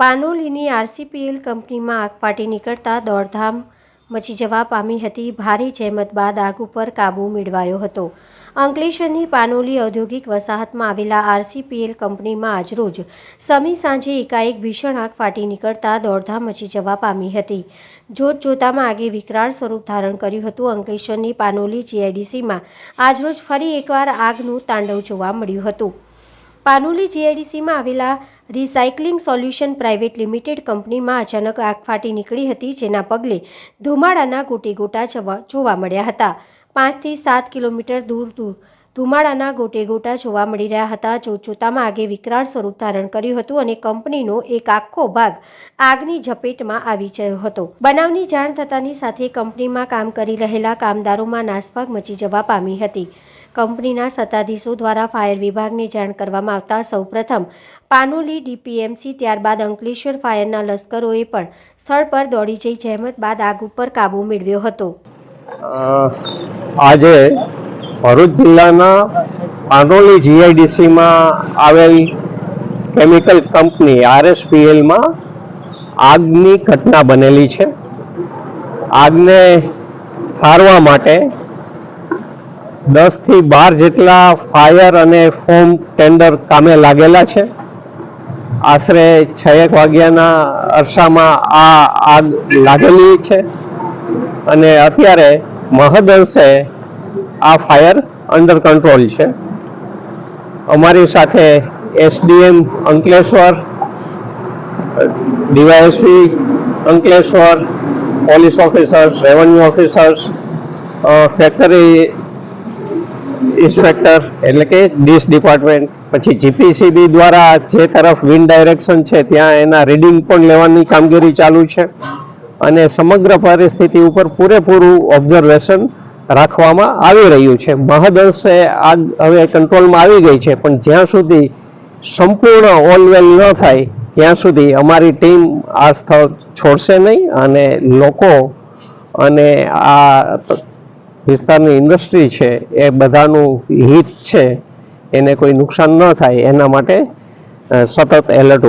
પાનોલીની આરસીપીએલ કંપનીમાં આગ ફાટી નીકળતા દોડધામ મચી જવા પામી હતી. ભારે જહેમત બાદ આગ ઉપર કાબૂ મેળવાયો હતો. અંકલેશ્વરની પાનોલી ઔદ્યોગિક વસાહતમાં આવેલા આરસીપીએલ કંપનીમાં આજરોજ સમી સાંજે એકાએક ભીષણ આગ ફાટી નીકળતા દોડધામ મચી જવા પામી હતી. જોત જોતામાં આગે વિકરાળ સ્વરૂપ ધારણ કર્યું હતું. અંકલેશ્વરની પાનોલી જીઆઈડીસીમાં આજરોજ ફરી એકવાર આગનું તાંડવ જોવા મળ્યું હતું. પાનોલી જીઆઈડીસીમાં આવેલા રિસાયકલિંગ સોલ્યુશન પ્રાઇવેટ લિમિટેડ કંપનીમાં અચાનક આગ ફાટી નીકળી હતી, જેના પગલે ધુમાડાના ગોટે ગોટા જોવા મળ્યા હતા. પાંચથી સાત કિલોમીટર દૂર દૂર ધુમાડાના ગોટે ગોટા જોવા મળી રહ્યા હતા. જોતજોતામાં આગે વિકરાળ સ્વરૂપ ધારણ કર્યું હતું અને કંપનીનો એક આખો ભાગ આગની ઝપેટમાં આવી ગયો હતો. બનાવની જાણ થતાની સાથે કંપનીમાં કામ કરી રહેલા કામદારોમાં નાસભાગ મચી જવા પામી હતી. કંપનીના સત્તાધીશો દ્વારા ફાયર વિભાગને જાણ કરવામાં આવતા સૌપ્રથમ પાનોલી ડીપીએમસી ત્યારબાદ અંકલેશ્વર ફાયરના લશ્કરોએ પણ સ્થળ પર દોડી જઈ જહેમત બાદ આગ ઉપર કાબૂ મેળવ્યો હતો. આજે ભરૂચ જિલ્લાના પાનોલી જીઆઈડીસીમાં આવેલ કેમિકલ કંપની આરએસપીએલમાં આગની ઘટના બનેલી છે. આગને ઠારવા માટે દસથી બાર જેટલા ફાયર અને ફોમ ટેન્ડર કામે લાગેલા છે. આશરે છ એક વાગ્યાના અરસામાં આ આગ લાગેલી છે અને અત્યારે મહદઅંશે આ ફાયર અંડર કંટ્રોલ છે. અમારી સાથે SDM Ankleshwar, DYSP Ankleshwar, police officers, revenue officers factory inspector એટલે કે ડીશ ડિપાર્ટમેન્ટ, પછી જીપીસીબી દ્વારા જે તરફ વિન્ડ ડાયરેક્શન છે, ત્યાં એના રીડિંગ પણ લેવાની કામગીરી ચાલુ છે. અને સમગ્ર પરિસ્થિતિ ઉપર પૂરેપૂરું ઓબ્ઝર્વેશન રાખવામાં આવી રહ્યું છે. મહદઅંશે આગ હવે કંટ્રોલમાં આવી ગઈ છે, પણ જ્યાં સુધી સંપૂર્ણ ઓલવેલ ન થાય, ત્યાં સુધી અમારી ટીમ આ સ્થળ છોડશે નહીં અને લોકો અને આ વિસ્તારની ઇન્ડસ્ટ્રી છે, એ બધાનું હિત છે, એને કોઈ નુકસાન ન થાય, એના માટે સતત એલર્ટ